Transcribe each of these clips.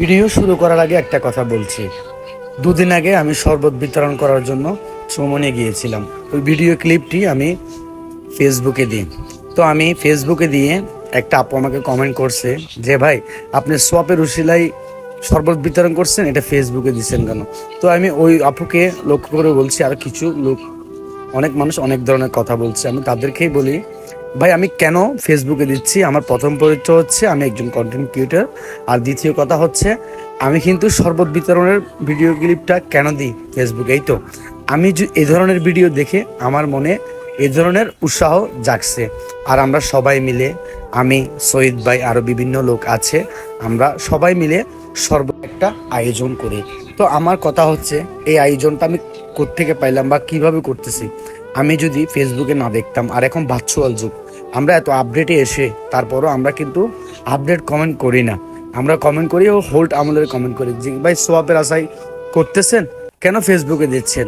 Video শুরু করার আগে একটা কথা বলছি। দুদিন আগে আমি শরবত বিতরণ করার জন্য চৌমনে গিয়েছিলাম। ওই ভিডিও ক্লিপটি আমি ফেসবুকে দিই। তো আমি ফেসবুকে দিয়ে একটা আপু আমাকে কমেন্ট করছে যে, ভাই, আপনি সোয়াপের উশিলাই শরবত বিতরণ করছেন? এটা ফেসবুকে দিচ্ছেন কেন? তো আমি ওই আপুকে লক্ষ্য করে বলছি, আর কিছু লোক, অনেক মানুষ অনেক ধরনের কথা বলছে। আমি তাদেরকেই বলি ভাই, আমি কেন ফেসবুকে দিচ্ছি? আমার প্রথম পরিচয় হচ্ছে আমি একজন কন্টেন্ট ক্রিয়েটার আর দ্বিতীয় কথা হচ্ছে, আমি কিন্তু শরবত বিতরণের ভিডিও ক্লিপটা কেন দিই ফেসবুকে এই তো? আমি এই ধরনের ভিডিও দেখে আমার মনে এ ধরনের উৎসাহ জাগছে। আর আমরা সবাই মিলে, আমি, সৈয়দ ভাই আরও বিভিন্ন লোক আছে, আমরা সবাই মিলে সর্ব একটা আয়োজন করি। তো আমার কথা হচ্ছে, এই আয়োজনটা আমি কোত্থেকে পাইলাম বা কীভাবে করতেছি? আমি যদি ফেসবুকে না দেখতাম, আর এখন ভার্চুয়াল যুগ আমরা এত আপডেটে এসে তারপরও আমরা কিন্তু আপডেট কমেন্ট করি না। আমরা কমেন্ট করি ও হোল্ড আমাদের কমেন্ট করি। যে ভাই সোয়াপের আশাই করতেছেন, কেন ফেসবুকে দিচ্ছেন?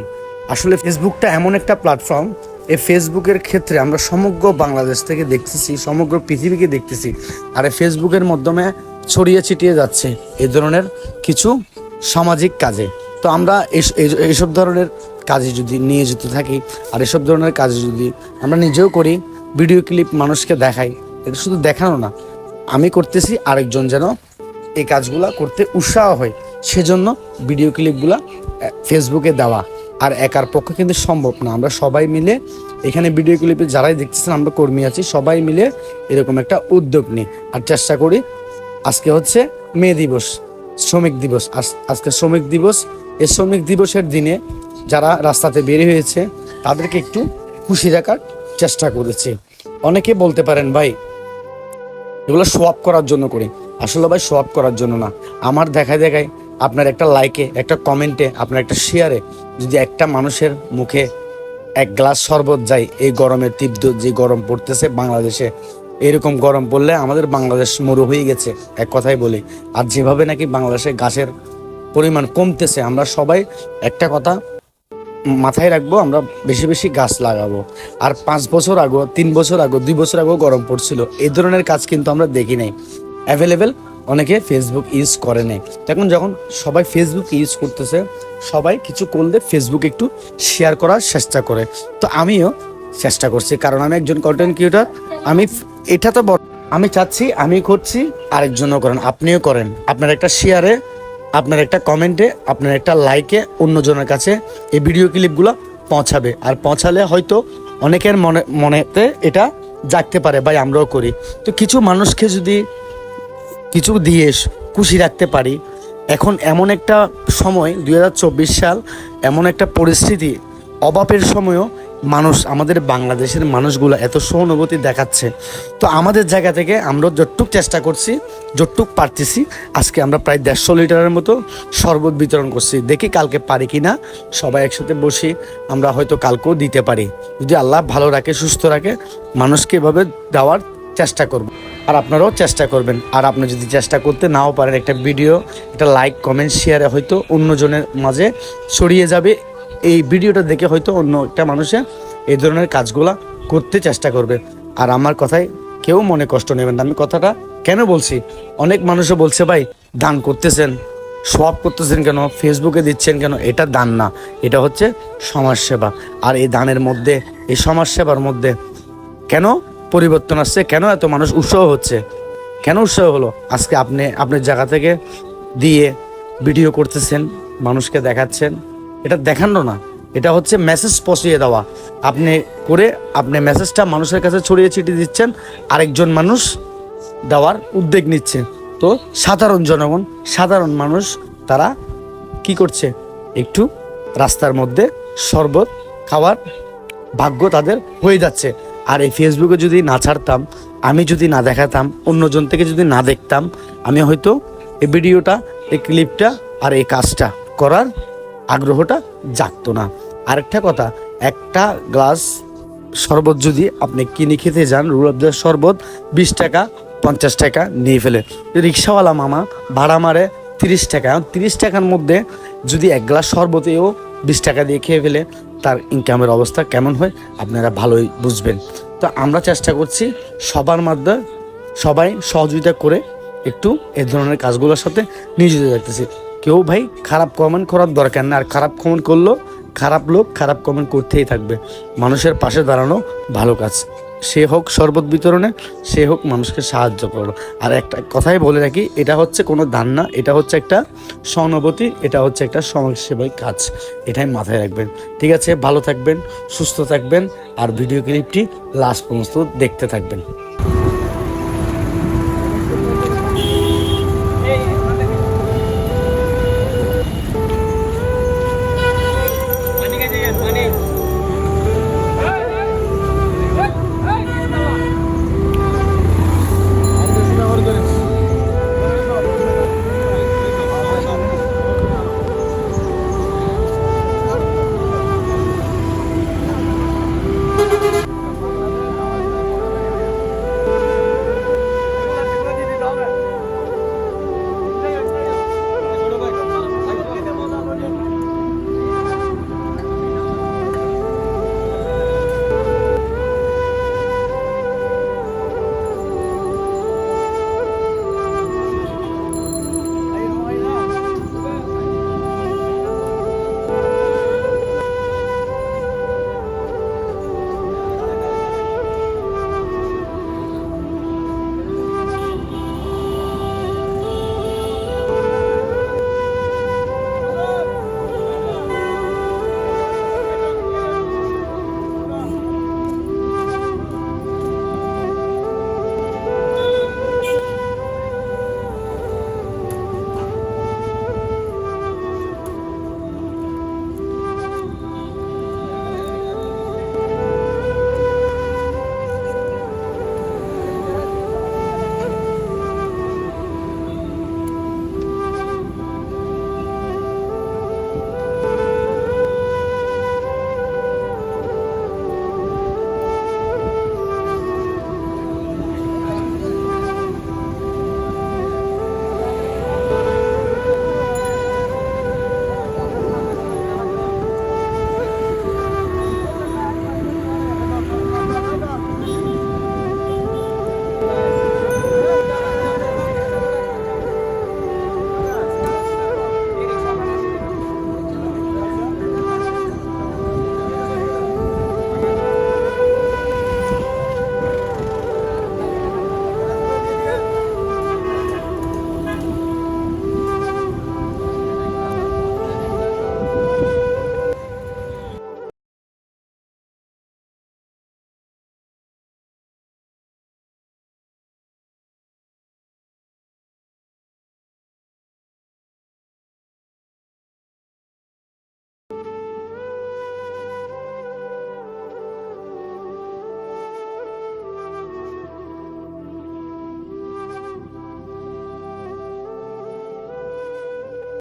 আসলে ফেসবুকটা এমন একটা প্ল্যাটফর্ম এই ফেসবুকের ক্ষেত্রে আমরা সমগ্র বাংলাদেশ থেকে দেখতেছি, সমগ্র পৃথিবীকে দেখতেছি, আর এই ফেসবুকের মাধ্যমে ছড়িয়ে ছিটিয়ে যাচ্ছে এই ধরনের কিছু সামাজিক কাজে। তো আমরা এইসব ধরনের কাজে যদি নিয়ে যেতে থাকি, আর এসব ধরনের কাজে যদি আমরা নিজেও করি ভিডিও ক্লিপ মানুষকে দেখাই। এটা শুধু দেখানো না, আমি করতেছি আরেকজন যেন এই কাজগুলা করতে উৎসাহ হয়। সেজন্য ভিডিও ক্লিপগুলা ফেসবুকে দেওয়া। আর একার পক্ষে কিন্তু সম্ভব না। আমরা সবাই মিলে এখানে ভিডিও ক্লিপে যারাই দেখতেছেন, আমরা কর্মী আছি, সবাই মিলে এরকম একটা উদ্যোগ নিই। আর চেষ্টা করি, আজকে হচ্ছে মে দিবস, শ্রমিক দিবস। আজ- আজকে শ্রমিক দিবস। এই শ্রমিক দিবসের দিনে যারা রাস্তাতে বের হয়েছে, তাদেরকে একটু খুশি রাখার চেষ্টা করেছি। অনেকে বলতে পারেন, ভাই, এগুলো সোয়াপ করার জন্য করি। আসলে ভাই সোয়াপ করার জন্য না। আমার দেখায় দেখায় আপনার একটা লাইকে একটা কমেন্টে আপনার একটা শেয়ারে যদি একটা মানুষের মুখে এক গ্লাস শরবত যায়, এই গরমের তীব্র যে গরম পড়তেছে বাংলাদেশে, এরকম গরম পড়লে আমাদের বাংলাদেশ মরু হয়ে গেছে। এক কথাই বলি। আর যেভাবে নাকি বাংলাদেশে গাছের পরিমাণ কমতেছে, আমরা সবাই একটা কথা মাথায় রাখব, আমরা বেশি বেশি গাছ লাগাবো। আর পাঁচ বছর আগে তিন বছর আগে দুই বছর আগেও গরম পড়ছিল। এই ধরনের কাজ কিন্তু আমরা দেখি নাই। অ্যাভেলেবেল অনেকে ফেসবুক ইউজ করে নেই। এখন যখন সবাই ফেসবুক ইউজ করতেছে, সবাই কিছু করলে ফেসবুক একটু শেয়ার করার চেষ্টা করে। তো আমিও চেষ্টা করছি, কারণ আমি একজন কন্টেন্ট ক্রিয়েটার আমি এটা তো আমি চাচ্ছি, আমি করছি, আরেকজনও করেন, আপনিও করেন। আপনার একটা শেয়ারে আপনার একটা কমেন্টে, আপনার একটা লাইকে অন্যজনের কাছে এই ভিডিও ক্লিপগুলো পৌঁছাবে। আর পৌঁছালে হয়তো অনেকের মনে, মনেতে এটা জাগতে পারে ভাই আমরাও করি। তো কিছু মানুষকে যদি কিছু দিয়ে খুশি রাখতে পারি, এখন এমন একটা সময় দু হাজার চব্বিশ সাল, এমন একটা পরিস্থিতি অভাবের সময়ও মানুষ, আমাদের বাংলাদেশের মানুষগুলো এত সহানুভূতি দেখাচ্ছে। তো আমাদের জায়গা থেকে আমরা যতটুক চেষ্টা করছি, যতটুক পারতেছি, আজকে আমরা প্রায় দেড়শো লিটারের মতো শরবত বিতরণ করছি। দেখি কালকে পারি কি না সবাই একসাথে বসি, আমরা হয়তো কালকেও দিতে পারি। যদি আল্লাহ ভালো রাখে, সুস্থ রাখে, মানুষকে এভাবে দেওয়ার চেষ্টা করব। আর আপনারাও চেষ্টা করবেন। আর আপনি যদি চেষ্টা করতে নাও পারেন একটা ভিডিও, একটা লাইক, কমেন্ট, শেয়ারে হয়তো অন্যজনের মাঝে ছড়িয়ে যাবে। এই ভিডিওটা দেখে হয়তো অন্য একটা মানুষে এই ধরনের কাজগুলা করতে চেষ্টা করবে। আর আমার কথায় কেউ মনে কষ্ট নেবেন না। আমি কথাটা কেন বলছি? অনেক মানুষও বলছে, ভাই, দান করতেছেন। সোয়াপ করতেছেন কেন? ফেসবুকে দিচ্ছেন কেন? এটা দান না। এটা হচ্ছে সমাজসেবা। আর এই দানের মধ্যে, এই সমাজসেবার মধ্যে কেন পরিবর্তন আসছে? কেন এত মানুষ উৎসাহ হচ্ছে? কেন উৎসাহ হলো? আজকে আপনি, আপনার জায়গা থেকে দিয়ে ভিডিও করতেছেন, মানুষকে দেখাচ্ছেন। এটা দেখানো না। এটা হচ্ছে মেসেজ পৌঁছিয়ে দেওয়া। আপনি করে আপনি মেসেজটা মানুষের কাছে ছড়িয়ে ছিটিয়ে দিচ্ছেন, আরেকজন মানুষ দেওয়ার উদ্যোগ নিচ্ছে। তো সাধারণ জনগণ, সাধারণ মানুষ, তারা কি করছে? একটু রাস্তার মধ্যে শরবত খাওয়ার ভাগ্য তাদের হয়ে যাচ্ছে। আর এই ফেসবুকে যদি না ছাড়তাম, আমি যদি না দেখাতাম, অন্যজন থেকে যদি না দেখতাম, আমি হয়তো এই ভিডিওটা এই ক্লিপটা আর এই কাজটা করার আগ্রহটা জাগতো না। আরেকটা কথা, একটা গ্লাস শরবত যদি আপনি কিনে খেতে যান, রুল আফজার শরবত বিশ টাকা, পঞ্চাশ টাকা নিয়ে ফেলে। রিক্সাওয়ালা মামা ভাড়া মারে তিরিশ টাকা। তিরিশ টাকার মধ্যে যদি এক গ্লাস শরবতেও বিশ টাকা দিয়ে খেয়ে ফেলে, তার ইনকামের অবস্থা কেমন হয় আপনারা ভালোই বুঝবেন। তো আমরা চেষ্টা করছি সবার মাধ্যমে সবাই সহযোগিতা করে একটু এই ধরনের কাজগুলোর সাথে নিয়োজিত থাকতেছি। কেউ ভাই খারাপ কমেন্ট করার দরকার না আর খারাপ কমেন্ট করল, খারাপ লোক খারাপ কমেন্ট করতেই থাকবে। মানুষের পাশে দাঁড়ানো ভালো কাজ। সে হোক শরবত বিতরণে, সে হোক মানুষকে সাহায্য করো। আর একটা কথাই বলে রাখি, এটা হচ্ছে কোনো দান না, এটা হচ্ছে একটা সহানুভূতি, এটা হচ্ছে একটা সমাজসেবাই কাজ। এটাই মাথায় রাখবেন। ঠিক আছে, ভালো থাকবেন, সুস্থ থাকবেন, আর ভিডিও ক্লিপটি লাস্ট পর্যন্ত দেখতে থাকবেন।